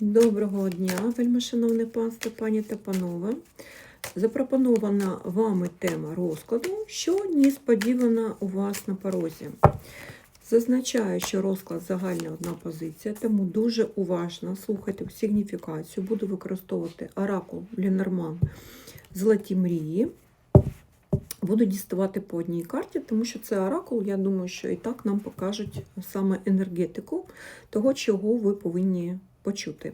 Доброго дня, вельмишановне панство, пані та панове. Запропонована вами тема розкладу, що несподівано у вас на порозі. Зазначаю, що розклад загальна одна позиція, тому дуже уважно слухайте сигніфікацію. Буду використовувати оракул Ленорман Золоті мрії. Буду діставати по одній карті, тому що це оракул, я думаю, що і так нам покажуть саме енергетику того, чого ви повинні почути.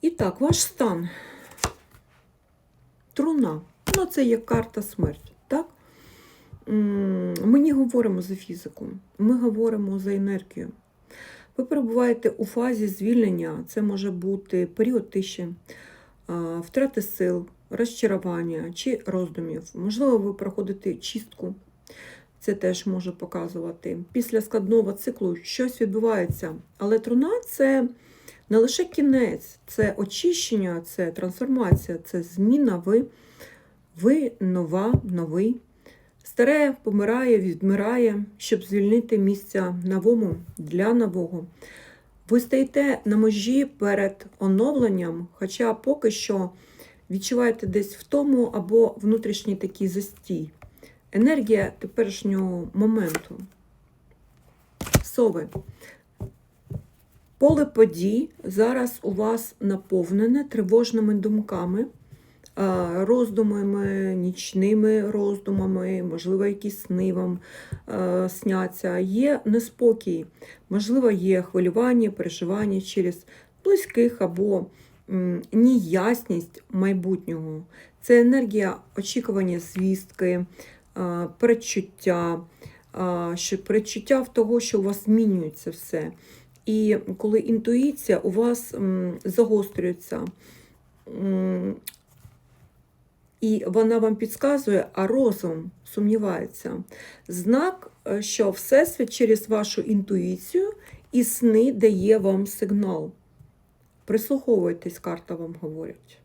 І так, ваш стан. Труна. Ну, це є карта смерть. Так? Ми не говоримо за фізику, ми говоримо за енергію. Ви перебуваєте у фазі звільнення, це може бути період тиші, втрати сил, розчарування чи роздумів. Можливо, ви проходите чистку. Це теж може показувати. Після складного циклу щось відбувається. Але труна це не лише кінець, це очищення, це трансформація, це зміна. Ви, ви нова, новий. Старе помирає, відмирає, щоб звільнити місця новому для нового. Ви стоїте на межі перед оновленням, хоча поки що відчуваєте десь втому або внутрішній такий застій. Енергія теперішнього моменту. Сови. Поле подій зараз у вас наповнене тривожними думками, роздумами, нічними роздумами, можливо, якісь сни вам сняться. Є неспокій, можливо, є хвилювання, переживання через близьких або м, неясність майбутнього. Це енергія очікування звістки, передчуття, передчуття в того, що у вас змінюється все. І коли інтуїція у вас загострюється, і вона вам підказує, а розум сумнівається. Знак, е, що Всесвіт через вашу інтуїцію і сни дає вам сигнал. Прислуховуйтесь, карта вам говорить.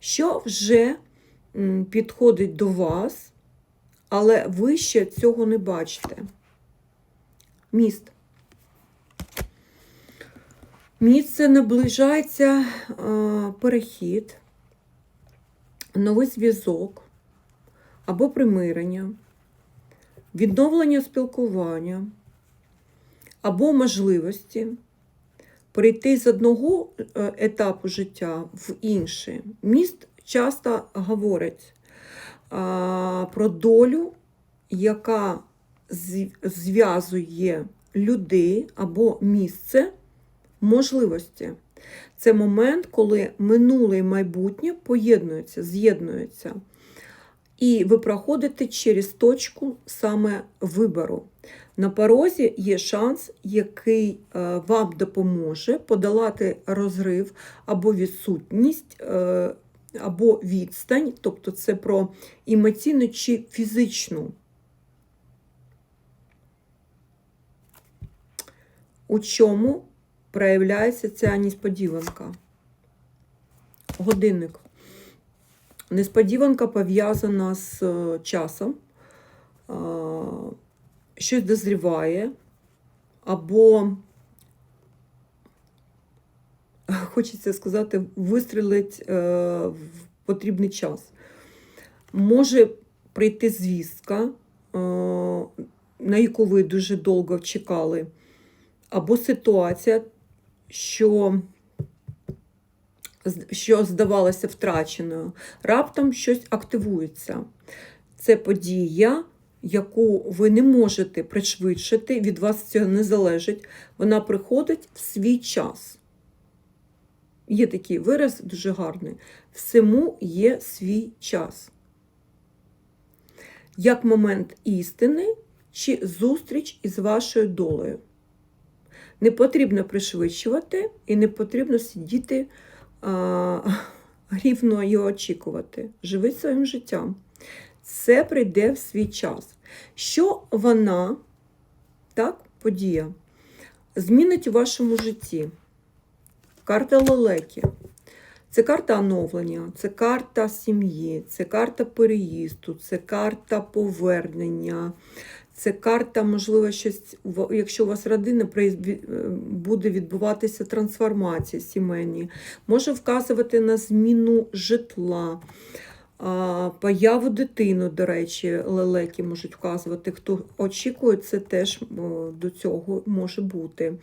Що вже підходить до вас, але ви ще цього не бачите. Міст. Місце наближається е, перехід, новий зв'язок або примирення, відновлення спілкування або можливості перейти з одного е, етапу життя в інший. Міст часто говорить а, про долю, яка зв'язує людей або місце можливості. Це момент, коли минуле і майбутнє поєднуються, з'єднуються. І ви проходите через точку саме вибору. На порозі є шанс, який е, вам допоможе подолати розрив або відсутність, е, або відстань, тобто це про емоційну чи фізичну. У чому проявляється ця несподіванка? Годинник. Несподіванка пов'язана з е, часом, щось дозріває, або, хочеться сказати, вистрілить е, в потрібний час. Може прийти звістка, е, на яку ви дуже довго чекали, або ситуація, що що здавалося втраченою, раптом щось активується. Це подія, яку ви не можете пришвидшити, від вас цього не залежить. Вона приходить в свій час. Є такий вираз дуже гарний. Всему є свій час. Як момент істини чи зустріч із вашою долею. Не потрібно пришвидшувати і не потрібно сидіти а, рівно і очікувати. Живи своїм життям. Це прийде в свій час. Що вона, так, подія, змінить у вашому житті? Карта лелеки. Це карта оновлення, це карта сім'ї, це карта переїзду, це карта повернення, Це карта, можливо, щось, якщо у вас родина, е, буде відбуватися трансформація сімейні. Може вказувати на зміну житла, появу дитину, до речі, лелеки можуть вказувати. Хто очікує, це теж до цього може бути.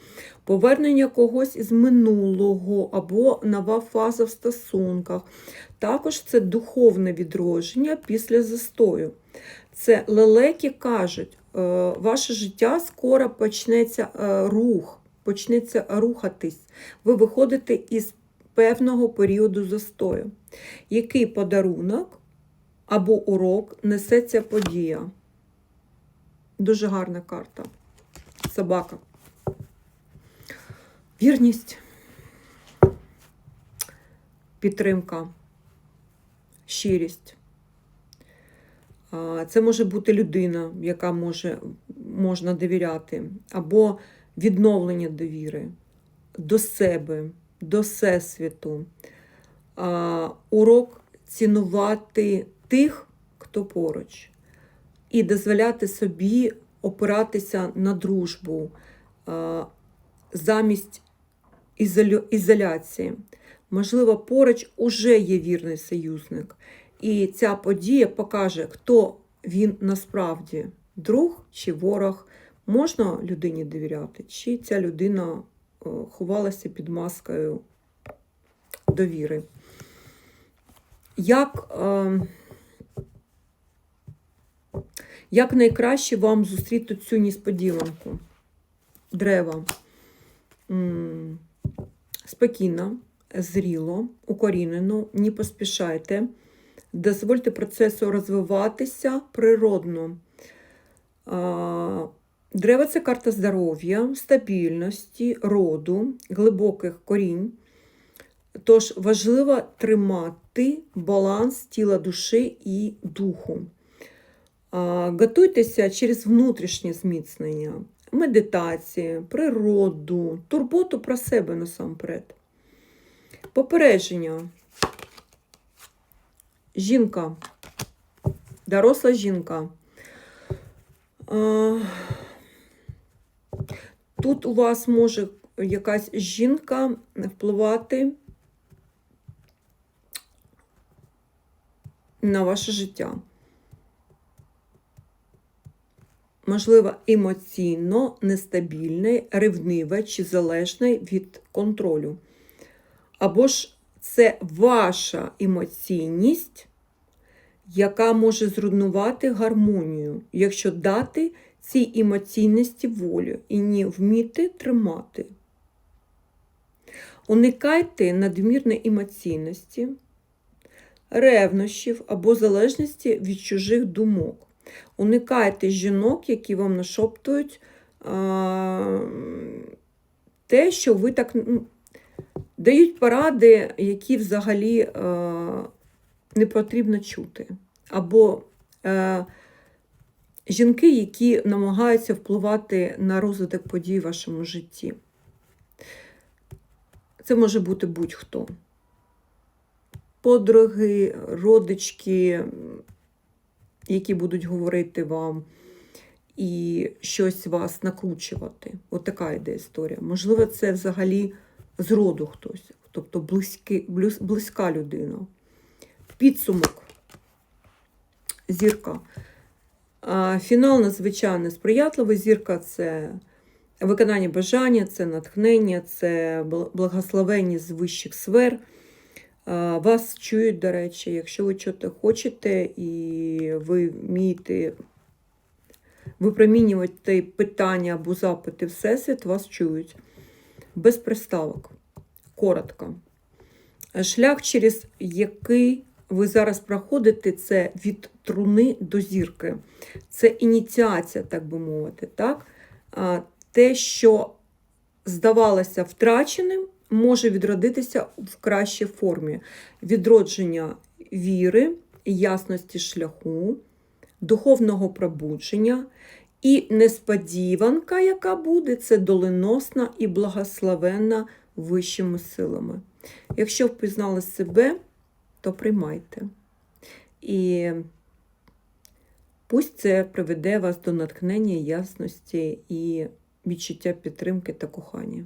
Повернення когось із минулого або нова фаза в стосунках. Також це духовне відродження після застою. Це лелеки кажуть, ваше життя скоро почнеться е, рух, почнеться рухатись. Ви виходите із певного періоду застою. Який подарунок або урок несе ця подія? Дуже гарна карта. Собака. Вірність. Підтримка. Щирість. Це може бути людина, яка може, можна довіряти, або відновлення довіри до себе, до всесвіту. Урок цінувати тих, хто поруч, і дозволяти собі опиратися на дружбу замість ізоляції. Можливо, поруч уже є вірний союзник. І ця подія покаже, хто він насправді друг чи ворог. Можна людині довіряти, чи ця людина е, ховалася під маскою довіри. Як, е, як найкраще вам зустріти цю несподіванку? Дерева. Спокійно, зріло, укорінено, не поспішайте. Дозвольте процесу розвиватися природно. А, Дерева це карта здоров'я, стабільності, роду, глибоких корінь. Тож важливо тримати баланс тіла душі і духу. Готуйтеся через внутрішнє зміцнення, медитації, природу, турботу про себе насамперед. Попередження. Жінка, доросла жінка. Тут у вас може якась жінка впливати на ваше життя. Можливо, емоційно нестабільне, ревниве чи залежне від контролю. Або ж це ваша емоційність, яка може зруйнувати гармонію, якщо дати цій емоційності волю і не вміти тримати. Уникайте надмірної емоційності, ревнощів або залежності від чужих думок. Уникайте жінок, які вам нашоптують а, те, що ви так ну, дають поради, які взагалі а, не потрібно чути. Або а, жінки, які намагаються впливати на розвиток подій в вашому житті. Це може бути будь-хто. Подруги, родички, які будуть говорити вам і щось вас накручувати. От така йде історія. Можливо, це взагалі з роду хтось, тобто близькі, близька людина. Підсумок. Зірка. Фінал надзвичайно сприятливий. Зірка це виконання бажання, це натхнення, це бл- благословення з вищих сфер. Вас чують, до речі, якщо ви чого хочете і ви вмієте випромінювати питання або запити Всесвіт, вас чують. Без приставок. Коротко. Шлях, через який ви зараз проходите, це від труни до зірки. Це ініціація, так би мовити. Так? Те, що здавалося втраченим, може відродитися в кращій формі. Відродження віри, ясності шляху, духовного пробудження і несподіванка, яка буде, це доленосна і благословенна вищими силами. Якщо впізнали себе, то приймайте. І Пусть це приведе вас до натхнення, ясності і відчуття підтримки та кохання.